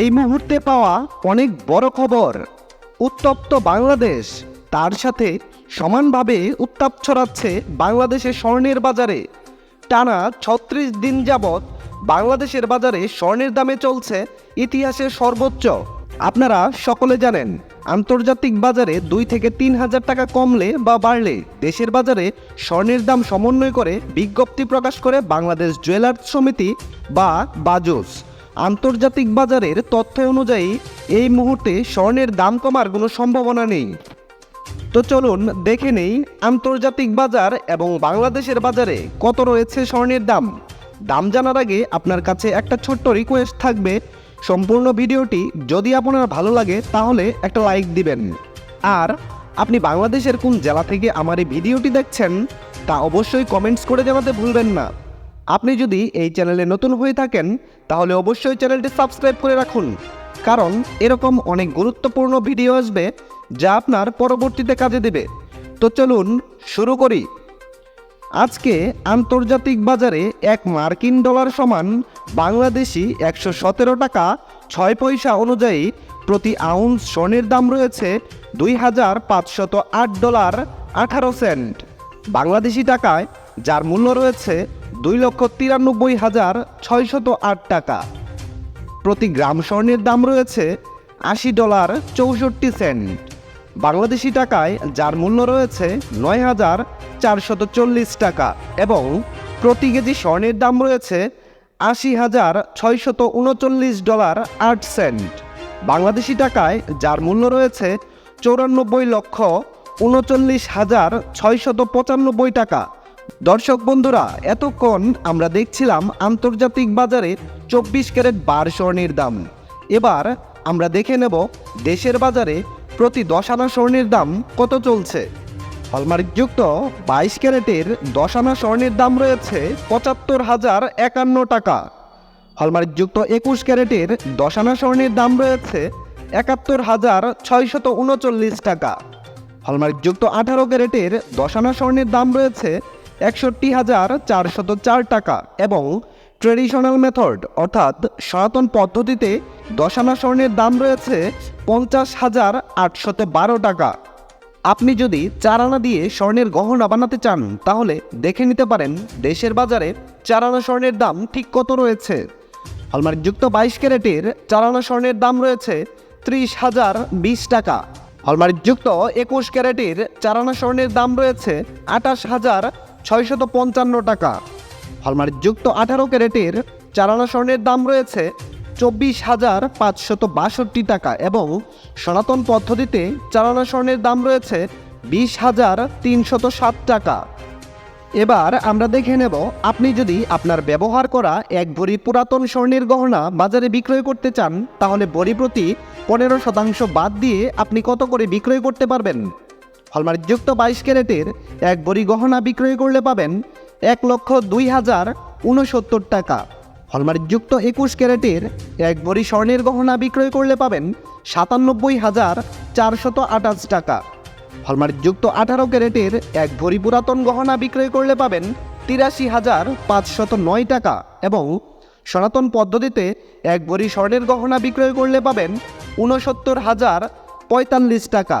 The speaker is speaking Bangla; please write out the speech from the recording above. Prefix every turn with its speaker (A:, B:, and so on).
A: এই মুহূর্তে পাওয়া অনেক বড় খবর। উত্তপ্ত বাংলাদেশ, তার সাথে সমানভাবে উত্তাপ ছড়াচ্ছে বাংলাদেশের স্বর্ণের বাজারে। টানা ছত্রিশ দিন যাবৎ বাংলাদেশের বাজারে স্বর্ণের দামে চলছে ইতিহাসের সর্বোচ্চ। আপনারা সকলে জানেন, আন্তর্জাতিক বাজারে দুই থেকে তিন হাজার টাকা কমলে বা বাড়লে দেশের বাজারে স্বর্ণের দাম সমন্বয় করে বিজ্ঞপ্তি প্রকাশ করে বাংলাদেশ জুয়েলার্স সমিতি বা বাজুস। আন্তর্জাতিক বাজারের তথ্য অনুযায়ী, এই মুহূর্তে স্বর্ণের দাম কমার কোনো সম্ভাবনা নেই। তো চলুন দেখে নেই আন্তর্জাতিক বাজার এবং বাংলাদেশের বাজারে কত রয়েছে স্বর্ণের দাম। দাম জানার আগে আপনার কাছে একটা ছোট্ট রিকোয়েস্ট থাকবে। সম্পূর্ণ ভিডিওটি যদি আপনার ভালো লাগে, তাহলে একটা লাইক দিবেন। আর আপনি বাংলাদেশের কোন জেলা থেকে আমার এই ভিডিওটি দেখছেন, তা অবশ্যই কমেন্টস করে জানাতে ভুলবেন না। আপনি যদি এই চ্যানেলে নতুন হয়ে থাকেন, তাহলে অবশ্যই চ্যানেলটি সাবস্ক্রাইব করে রাখুন। কারণ এরকম অনেক গুরুত্বপূর্ণ ভিডিও আসবে, যা আপনার পরবর্তীতে কাজে দেবে। তো চলুন শুরু করি। আজকে আন্তর্জাতিক বাজারে এক মার্কিন ডলার সমান বাংলাদেশি একশো সতেরো টাকা ছয় পয়সা অনুযায়ী প্রতি আউন্স স্বর্ণের দাম রয়েছে দুই হাজার পাঁচশত আট ডলার আঠারো সেন্ট। বাংলাদেশি টাকায় যার মূল্য রয়েছে দুই লক্ষ তিরানব্বই হাজার ছয়শত আট টাকা। প্রতি গ্রাম স্বর্ণের দাম রয়েছে আশি ডলার চৌষট্টি সেন্ট। বাংলাদেশি টাকায় যার মূল্য রয়েছে নয় হাজার চারশত চল্লিশ টাকা এবং প্রতি কেজি স্বর্ণের দাম রয়েছে আশি হাজার ছয়শত উনচল্লিশ ডলার আট সেন্ট। বাংলাদেশি টাকায় যার মূল্য রয়েছে চৌরানব্বই লক্ষ উনচল্লিশ হাজার ছয়শত পঁচানব্বই টাকা দর্শক বন্ধুরা, এতক্ষণ আমরা দেখছিলাম আন্তর্জাতিক বাজারে চব্বিশ ক্যারেট বার স্বর্ণের দাম। এবার আমরা দেখে নেব দেশের বাজারে প্রতি দশ আনা স্বর্ণের দাম কত চলছে। হলমার্কযুক্ত বাইশ ক্যারেটের দশ আনা স্বর্ণের দাম রয়েছে পঁচাত্তর হাজার একান্ন টাকা। হলমার্কযুক্ত একুশ ক্যারেটের দশ আনা স্বর্ণের দাম রয়েছে একাত্তর হাজার ছয়শত উনচল্লিশ টাকা। হলমার্কযুক্ত আঠারো ক্যারেটের দশ আনা স্বর্ণের দাম রয়েছে একষট্টি হাজার চারশত চার টাকা এবং ট্রেডিশনাল মেথড, অর্থাৎ সনাতন পদ্ধতিতে দশানা স্বর্ণের দাম রয়েছে পঞ্চাশ হাজার আটশত বারো টাকা। আপনি যদি চার আনা দিয়ে স্বর্ণের গহনা বানাতে চান, তাহলে দেখে নিতে পারেন দেশের বাজারে চার আনা স্বর্ণের দাম ঠিক কত রয়েছে। হলমার্কযুক্ত বাইশ ক্যারেটের চালানো স্বর্ণের দাম রয়েছে ত্রিশ হাজার বিশ টাকা। হলমার্কযুক্ত একুশ ক্যারেটের চারানা স্বর্ণের দাম রয়েছে আঠাশ হাজার ছয়শত পঞ্চান্ন টাকা। হলমার্কযুক্ত আঠারো ক্যারেটের চারানা স্বর্ণের দাম রয়েছে চব্বিশ হাজার পাঁচশত বাষট্টি টাকা এবং সনাতন পদ্ধতিতে চালানা স্বর্ণের দাম রয়েছে বিশ হাজার তিনশত সাত টাকা। এবার আমরা দেখে নেব, আপনি যদি আপনার ব্যবহার করা এক ভরি পুরাতন স্বর্ণের গহনা বাজারে বিক্রয় করতে চান, তাহলে ভরি প্রতি পনেরো শতাংশ বাদ দিয়ে আপনি কত করে বিক্রয় করতে পারবেন? হলমার্কযুক্ত বাইশ ক্যারেটের এক ভরি গহনা বিক্রয় করলে পাবেন এক লক্ষ দুই হাজার উনসত্তর টাকা। হলমার্কযুক্ত একুশ ক্যারেটের এক ভরি স্বর্ণের গহনা বিক্রয় করলে পাবেন সাতানব্বই হাজার চারশত আঠাশ টাকা। হলমার্কযুক্ত আঠারো ক্যারেটের এক ভরি পুরাতন গহনা বিক্রয় করলে পাবেন তিরাশি হাজার পাঁচশত নয় টাকা এবং সনাতন পদ্ধতিতে এক ভরি স্বর্ণের গহনা বিক্রয় করলে পাবেন ঊনসত্তর হাজার পঁয়তাল্লিশ টাকা।